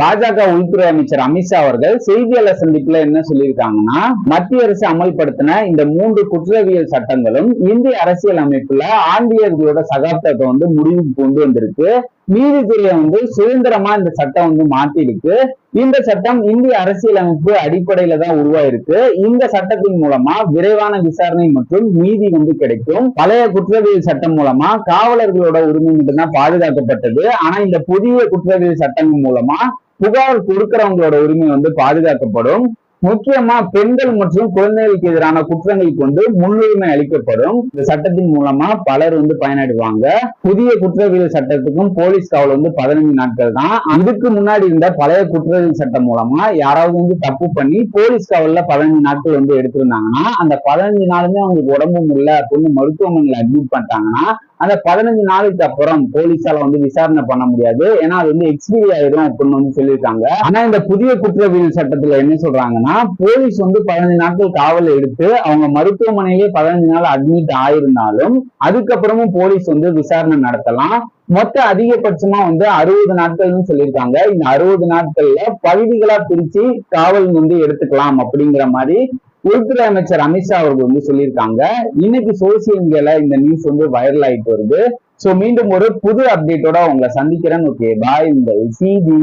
பாஜக உள்துறை அமைச்சர் அமித்ஷா அவர்கள் செய்தியாளர் சந்திப்புல என்ன சொல்லியிருக்காங்கன்னா மத்திய அரசு அமல்படுத்தின இந்த மூன்று குற்றவியல் சட்டங்களும் இந்திய அரசியல் அமைப்புல ஆங்கிலேயர்களோட சகாப்தத்தை வந்து முடிவுக்கு கொண்டு வந்திருக்கு. நீதித்துறையை வந்து சுதந்திரமா இந்த சட்டம் வந்து மாத்திருக்கு. இந்த சட்டம் இந்திய அரசியலமைப்பு அடிப்படையில தான் உருவாயிருக்கு. இந்த சட்டத்தின் மூலமா விரைவான விசாரணை மற்றும் நீதி வந்து கிடைக்கும். பழைய குற்றவியல் சட்டம் மூலமா காவலர்களோட உரிமை மட்டும்தான் பாதுகாக்கப்பட்டது. ஆனா இந்த புதிய குற்றவியல் சட்டம் மூலமா புகார் கொடுக்கிறவங்களோட உரிமை வந்து பாதுகாக்கப்படும். முக்கியமா பெண்கள் மற்றும் குழந்தைகளுக்கு எதிரான குற்றங்களுக்கு வந்து முன்னுரிமை அளிக்கப்படும். இந்த சட்டத்தின் மூலமா பலர் வந்து பயனடைவாங்க. புதிய குற்றவியல் சட்டத்துக்கும் போலீஸ் காவல் வந்து பதினஞ்சு நாட்கள் தான். அதுக்கு முன்னாடி இருந்த பழைய குற்றவியல் சட்டம் மூலமா யாராவது வந்து தப்பு பண்ணி போலீஸ் காவல்ல பதினஞ்சு நாட்கள் வந்து எடுத்திருந்தாங்கன்னா அந்த பதினஞ்சு நாளுமே அவங்களுக்கு உடம்பு முடியல அப்படின்னு மருத்துவமனையில் அட்மிட் பண்ணிட்டாங்கன்னா அந்த பதினஞ்சு நாளுக்கு அப்புறம் போலீஸால வந்து விசாரணை பண்ண முடியாது. ஏன்னா அது வந்து எக்ஸ்பீரி ஆயிடும் அப்படின்னு வந்து சொல்லியிருக்காங்க. ஆனா இந்த புதிய குற்றவியல் சட்டத்துல என்ன சொல்றாங்கன்னா போலீஸ் வந்து பதினஞ்சு நாட்கள் காவல் எடுத்து அவங்க மருத்துவமனையிலே பதினஞ்சு நாள் அட்மிட் ஆயிருந்தாலும் அதுக்கப்புறமும் போலீஸ் வந்து விசாரணை நடத்தலாம். மொத்த அதிகபட்சமா வந்து அறுபது நாட்கள்னு சொல்லியிருக்காங்க. இந்த அறுபது நாட்கள்ல பகுதிகளா பிரிச்சு காவல் வந்து எடுத்துக்கலாம் அப்படிங்கிற மாதிரி உள்துறை அமைச்சர் அமித்ஷா அவர்கள் வந்து சொல்லியிருக்காங்க. இன்னைக்கு சோசியல் மீடியால இந்த நியூஸ் வந்து வைரல் ஆயிட்டு வருது. சோ மீண்டும் ஒரு புது அப்டேட்டோட உங்களை சந்திக்கிறேன். ஓகே பாய் இந்த சிபி